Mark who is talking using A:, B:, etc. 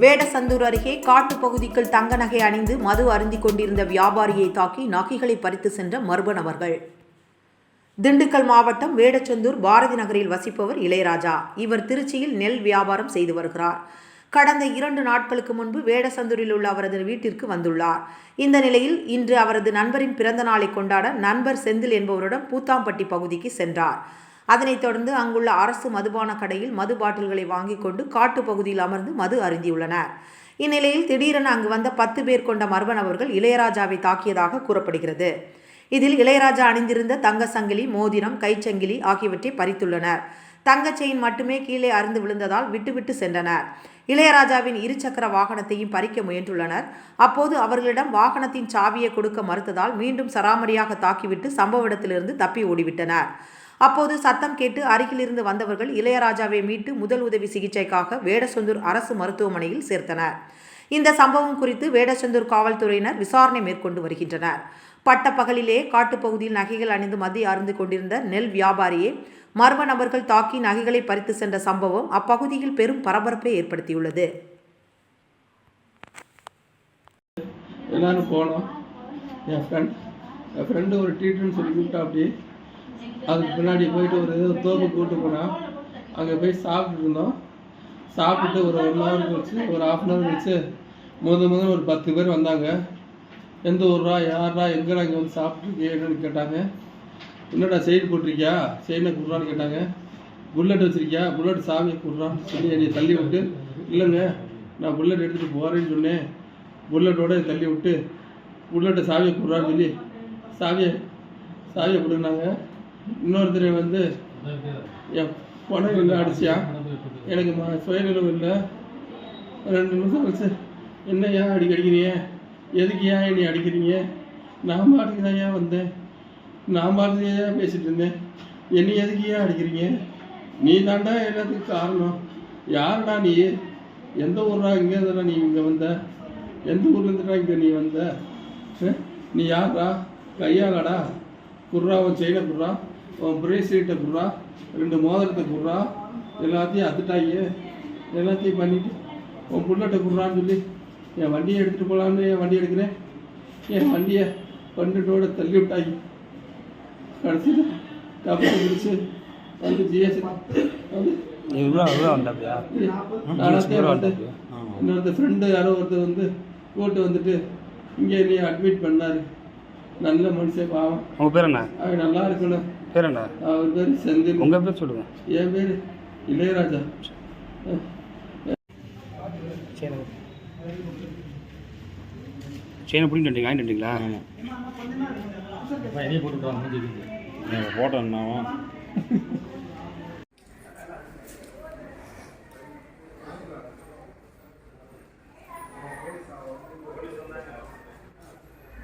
A: வேடசந்தூர் அருகே காட்டுப் பகுதிக்குள் தங்க நகை அணிந்து மது அருந்திக் கொண்டிருந்த வியாபாரியை தாக்கி நகைகளை பறித்து சென்ற மர்ம நபர்கள். திண்டுக்கல் மாவட்டம் வேடச்சந்தூர் பாரதி நகரில் வசிப்பவர் இளையராஜா. இவர் திருச்சியில் நெல் வியாபாரம் செய்து வருகிறார். கடந்த இரண்டு நாட்களுக்கு முன்பு வேடசந்தூரில் உள்ள அவரது வீட்டிற்கு வந்துள்ளார். இந்த நிலையில் இன்று அவரது நண்பரின் பிறந்த நாளை கொண்டாட நண்பர் செந்தில் என்பவருடன் பூத்தாம்பட்டி பகுதிக்கு சென்றார். அதனைத் தொடர்ந்து அங்குள்ள அரசு மதுபான கடையில் மது பாட்டில்களை வாங்கிக் கொண்டு காட்டு பகுதியில் அமர்ந்து மது அருந்தியுள்ளனர். இந்நிலையில் திடீரென அங்கு வந்த பத்து பேர் கொண்ட மர்ம நபர்கள் இளையராஜாவை தாக்கியதாக கூறப்படுகிறது. இதில் இளையராஜா அணிந்திருந்த தங்க சங்கிலி மோதிரம் கைச்சங்கிலி ஆகியவற்றை பறித்துள்ளனர். தங்கச் செயின் மட்டுமே கீழே அருந்து விழுந்ததால் விட்டுவிட்டு சென்றனர். இளையராஜாவின் இருசக்கர வாகனத்தையும் பறிக்க முயன்றுள்ளனர். அப்போது அவர்களிடம் வாகனத்தின் சாவியை கொடுக்க மறுத்ததால் மீண்டும் சராமரியாக தாக்கிவிட்டு சம்பவ இடத்திலிருந்து தப்பி ஓடிவிட்டனர். அப்போது சத்தம் கேட்டு அருகிலிருந்து வந்தவர்கள் இளையராஜாவை மீட்டு முதல் உதவி சிகிச்சைக்காக வேடசந்தூர் அரசு மருத்துவமனையில் சேர்த்தனர். இந்த சம்பவம் குறித்து வேடச்சந்தூர் காவல்துறையினர் விசாரணை மேற்கொண்டு வருகின்றனர். பட்டப்பகலிலே காட்டுப்பகுதியில் நகைகள் அணிந்து மதிய அருந்து கொண்டிருந்த நெல் வியாபாரியை மர்ம நபர்கள் தாக்கி நகைகளை பறித்து சென்ற சம்பவம் அப்பகுதியில் பெரும் பரபரப்பை ஏற்படுத்தியுள்ளது.
B: எல்லாரும் போனோம் என் ஃப்ரெண்ட் என் ஃப்ரெண்டு ஒரு ட்ரீட்மெண்ட் சொல்லி கூப்பிட்டா அப்படி அதுக்கு பின்னாடி போயிட்டு ஒரு ஏதோ தோப்பு கூட்டு போனான் அங்கே போய் சாப்பிட்டுட்டு இருந்தோம். சாப்பிட்டு ஒரு ஒன் ஹவர் கழிச்சு ஒரு ஹாஃப் அன் ஹவர் கழிச்சு முதல் முதல்ல ஒரு பத்து பேர் வந்தாங்க. எந்த ஊர்ரா யாரா எங்கடா இங்கே வந்து சாப்பிட்ருக்கே என்னன்னு கேட்டாங்க. என்னடா செயின் போட்டிருக்கியா? செயினை கொடுறான்னு கேட்டாங்க. புல்லட் வச்சிருக்கியா? புல்லட் சாமியை கொடுறான்னு சொல்லி என்னை தள்ளி விட்டு இல்லைங்க நான் புல்லட் எடுத்துகிட்டு போகிறேன்னு சொன்னேன். புல்லட்டோட தள்ளி விட்டு புல்லட்டை சாவியை கொடுறான்னு சொல்லி சாவியை சாவியை கொடுனாங்க இன்னொருத்தர் வந்து என் பணம் இல்லை அடிச்சியா? எனக்கு ம- இல்லை. ரெண்டு நிமிஷம் கழிச்சு என்ன ஏன் அடிக்க அடிக்கிறீங்க எதுக்கு ஏன் என்னை அடிக்கிறீங்க? நான் பாட்டுக்கு தான் ஏன் வந்தேன்? நான் பாட்டுக்கு ஏன் பேசிகிட்டு இருந்தேன்? என்னை எதுக்கு ஏன் அடிக்கிறீங்க? நீ தாண்டா எல்லாத்துக்கும் காரணம். யாருடா நீ? எந்த ஊர்டா இங்கே இருந்தா நீ இங்கே வந்த? எந்த ஊர்லேருந்துடா இங்கே நீ வந்த? நீ யாரா கையாளடா? குர்ரா உன் செயினை குர்ரா? பிரேஸ்லெட்டை குர்ரா ரெண்டு மோதிரத்தை குர்ரா எல்லாத்தையும் அத்துட்டாங்க எல்லாத்தையும் பண்ணிட்டு உன் புல்லட்டை குர்ரான்னு சொல்லி என் வண்டியை எடுத்துகிட்டு போகலான்னு என் வண்டி எடுக்கிறேன். என் வண்டியை பண்டுட்டோட தள்ளி விட்டாங்க கடைசியில் கப்பலை பிடிச்சு வந்து ஜிஎஸ் வந்து இன்னொருத்த ஃப்ரெண்டு யாரோ ஒருத்தர் வந்து கூட்டு வந்துட்டு இங்கே நீ அட்மிட் பண்ணாரு. நல்ல மனுஷன் பாவம். நல்லா இருக்கணும்.
C: பேர் என்ன?
B: அவர் பேர் செந்தில்.
C: உங்கள் பேர் சொல்லுங்கள்
B: என் பேர் இளையராஜா.
C: செயினை செயினை பிடிங்கிட்டு வந்தீங்க வாங்கிட்டு வந்தீங்களா?
D: போட்டோ என்னவா